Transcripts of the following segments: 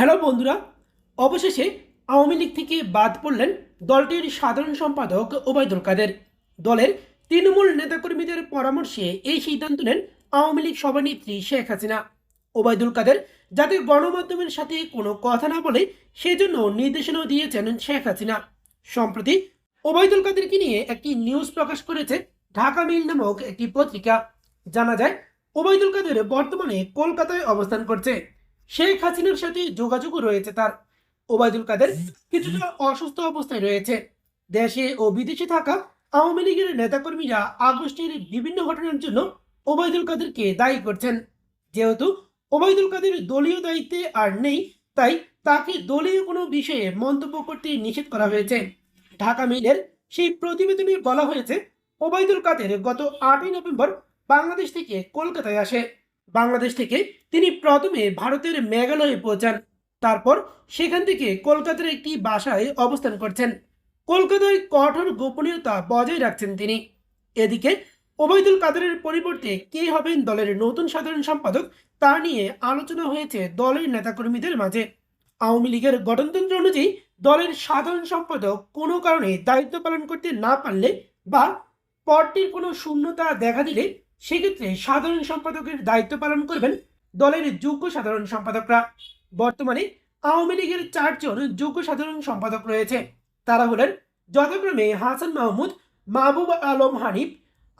Hello বন্ধুরা, অবশেষে আওয়ামী লীগ থেকে বাদ পড়লেন দলটির সাধারণ সম্পাদক ওবায়দুল কাদের দলের তৃণমূল নেতাকর্মীদের পরামর্শে এই সিদ্ধান্ত নেন আওয়ামী লীগ সভানেত্রী শেখ হাসিনা। ওবায়দুল কাদের যাতে গণমাধ্যমের সাথে কোনো কথা না বলে, সেজন্য নির্দেশনাও দিয়েছেন শেখ হাসিনা। সম্প্রতি ওবায়দুল কাদেরকে নিয়ে একটি নিউজ প্রকাশ করেছে ঢাকা মিল নামক একটি পত্রিকা। জানা যায় ওবায়দুল কাদের বর্তমানে কলকাতায় অবস্থান করছে। শেখ হাসিনার সাথে যোগাযোগও রয়েছে তার। ওবায়দুল কাদের কিছুটা অসুস্থ অবস্থায় রয়েছে। দেশে ও বিদেশে থাকা আওয়ামী লীগের নেতাকর্মীরা আগস্টের বিভিন্ন ঘটনার জন্য ওবায়দুল কাদেরকে দায়ী করছেন। যেহেতু ওবায়দুল কাদের দলীয় দায়িত্বে আর নেই, তাই তাকে দলীয় কোনো বিষয়ে মন্তব্য করতে নিষেধ করা হয়েছে। ঢাকা মিলের সেই প্রতিবেদনে বলা হয়েছে, ওবায়দুল কাদের গত আটই নভেম্বর বাংলাদেশ থেকে কলকাতায় আসে। বাংলাদেশ থেকে তিনি প্রথমে ভারতের মেঘালয়ে পৌঁছান। তারপর সেখান থেকে কলকাতার একটি বাসায় অবস্থান করছেন। কলকাতায় কঠোর গোপনীয়তা বজায় রাখছেন তিনি। এদিকে ওবায়দুল কাদেরের পরিবর্তে কে হবেন দলের নতুন সাধারণ সম্পাদক তা নিয়ে আলোচনা হয়েছে দলের নেতাকর্মীদের মাঝে। আওয়ামী লীগের গঠনতন্ত্র অনুযায়ী দলের সাধারণ সম্পাদক কোনো কারণে দায়িত্ব পালন করতে না পারলে বা পদটির কোনো শূন্যতা দেখা দিলে সেক্ষেত্রে সাধারণ সম্পাদকের দায়িত্ব পালন করবেন দলের যোগ্য সাধারণ সম্পাদকরা। বর্তমানে আওয়ামী লীগের চারজন যোগ্য সাধারণ সম্পাদক রয়েছে। তারা হলেন যথাক্রমে হাসান মাহমুদ, মাহবুব আলম হানিফ,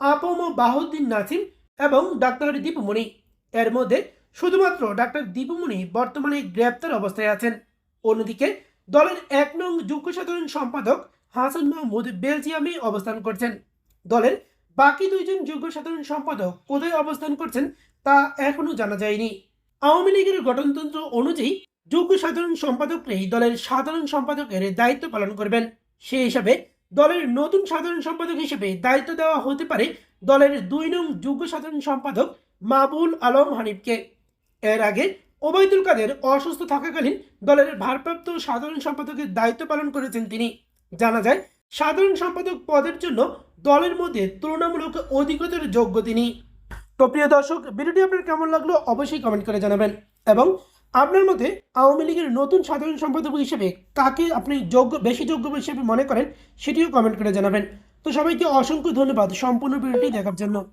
আপম বাহুদ্দিন নাসিম এবং ডাক্তার দীপুমণি। এর মধ্যে শুধুমাত্র ডাক্তার দীপুমণি বর্তমানে গ্রেপ্তার অবস্থায় আছেন। অন্যদিকে দলের এক নং যোগ্য সাধারণ সম্পাদক হাসান মাহমুদ বেলজিয়ামে অবস্থান করছেন। দলের বাকি দুইজন যুগ্ম সাধারণ সম্পাদক কোথায় অবস্থান করছেন তা এখনও জানা যায়নি। আওয়ামী লীগের গঠনতন্ত্র অনুযায়ী যোগ্য সাধারণ সম্পাদকরাই দলের সাধারণ সম্পাদকের দায়িত্ব পালন করবেন। সেই হিসাবে দলের নতুন সাধারণ সম্পাদক হিসেবে দায়িত্ব দেওয়া হতে পারে দলের দুই নং যুগ্ম সাধারণ সম্পাদক মাবুল আলম হানিফকে। এর আগে ওবায়দুল কাদের অসুস্থ থাকাকালীন দলের ভারপ্রাপ্ত সাধারণ সম্পাদকের দায়িত্ব পালন করেছেন তিনি। জানা যায়, সাধারণ সম্পাদক পদের জন্য দলের মধ্যে তুলনামূলক অধিকতর যোগ্য তিনি। তো প্রিয় দর্শক, ভিডিওটি আপনার কেমন লাগল অবশ্যই কমেন্ট করে জানাবেন। এবং আপনার মতে আওয়ামী লীগের নতুন সাধারণ সম্পাদক হিসেবে কাকে আপনি যোগ্য, বেশি যোগ্য হিসেবে মনে করেন, সেটিও কমেন্ট করে জানাবেন। তো সবাইকে অসংখ্য ধন্যবাদ সম্পূর্ণ ভিডিওটি দেখার জন্য।